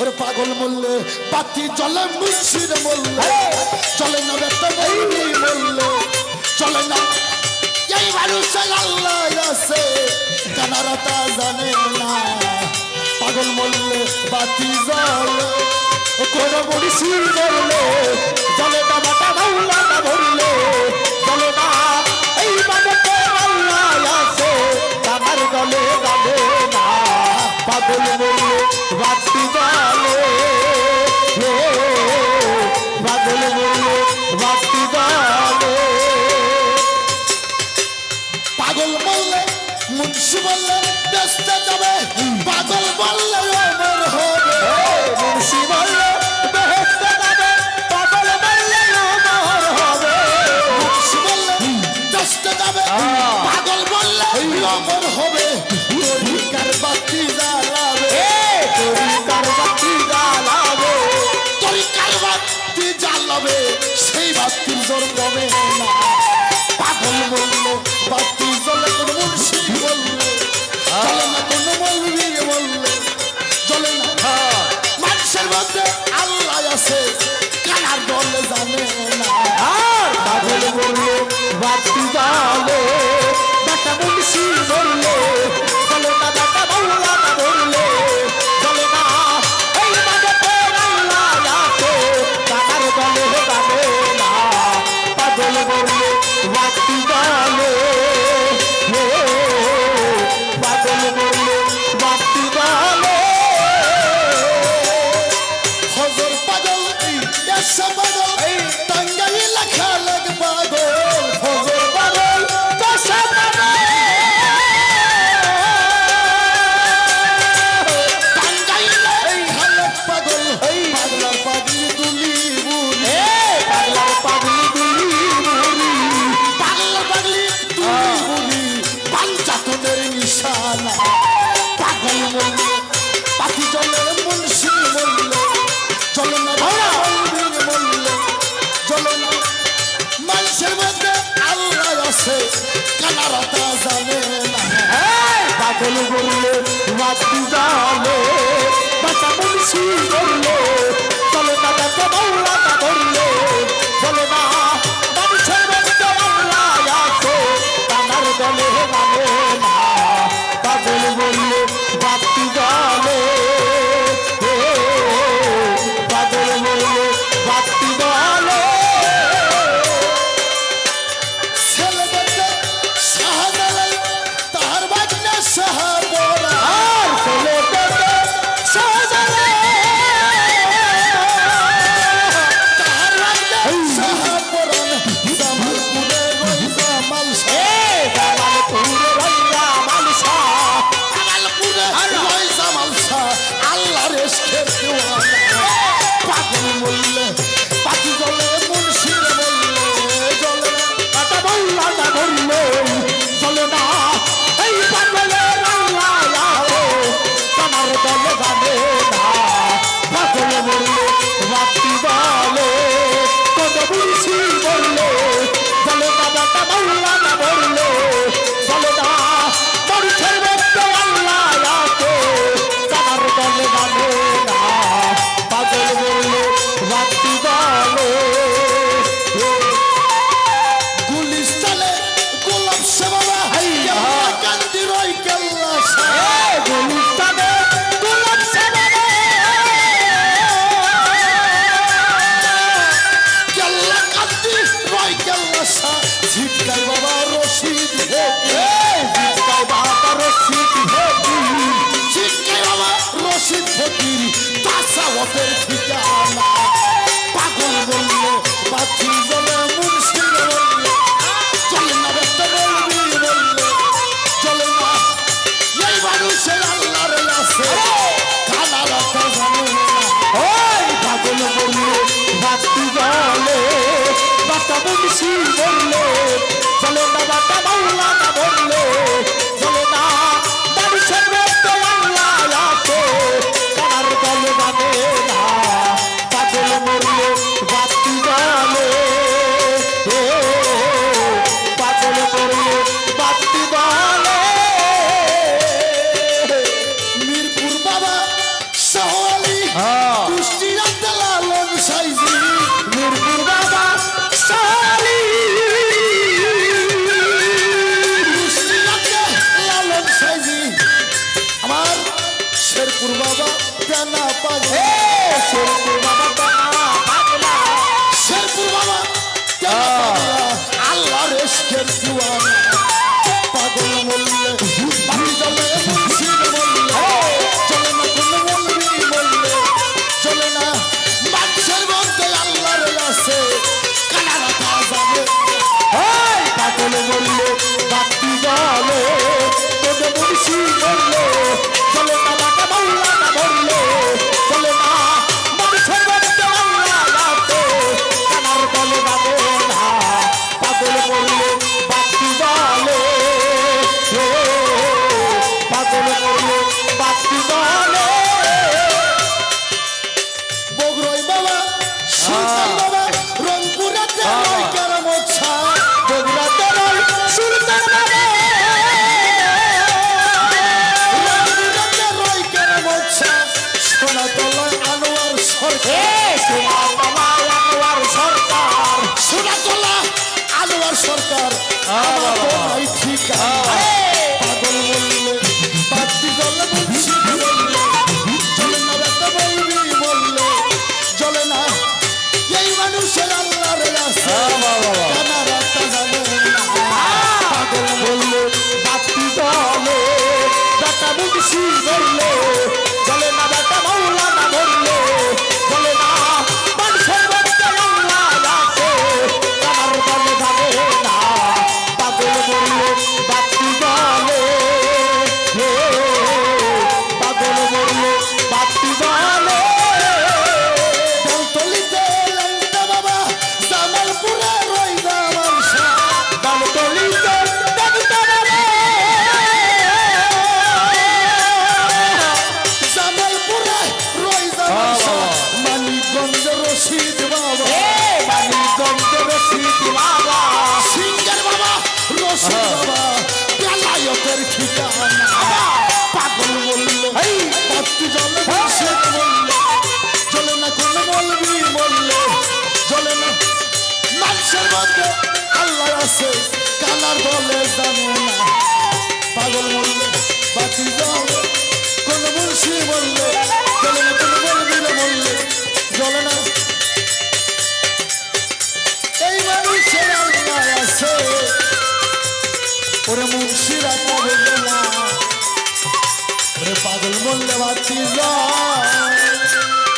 ওরে পাগল মূল্যে পাতি জলে মুসির মূল্যে। চলে না বেতে মৌলি মূল্যে। চলে না। এই মানুষ আল্লাহ আছে কানারা তা জানে না। পাগল মূল্যে বাতি জলে কোন মরিসির বললে চলে না বাটা ভাউলা না ভরলে চলে না। এই মানুষে আল্লাহ আছে কানার দলে জানে না। পাগল মূল্যে আমার হবে তরিকার বাতি জ্বালাবে তরিকার বাতি জ্বালাবে। তরিকার বাতি জ্বালাবে সেই বাতির জোর কমে না। পাগল বলল বাতি মুন্সি বললে চলে বাবাটা বাউলাটা বললে পাগল আনোয়ার সরকার আমার তো নাই ঠিকানা পাগল বললে বাতি জলে মুন্সি বললে চলে না বেতা বলবি বললে চলে না। এই মানুষের আল্লাহর আছে কানা রাস্তা জানে পাগল বললে বাতি জলে বললে লায়কের ঠিকানা পাগল বলল পাত্তি জলে শেখ বলল জলে না কোন বলবি বলল জলে না মানুষের মধ্যে আল্লাহ আছে কানার বলে জানে না পাগল বললে বাতি জলে কোন মুন্সি বললে জলে না কোন বলবি না বললে জলে না শিরা পাগল না রে পাগল মন বাতি যায়।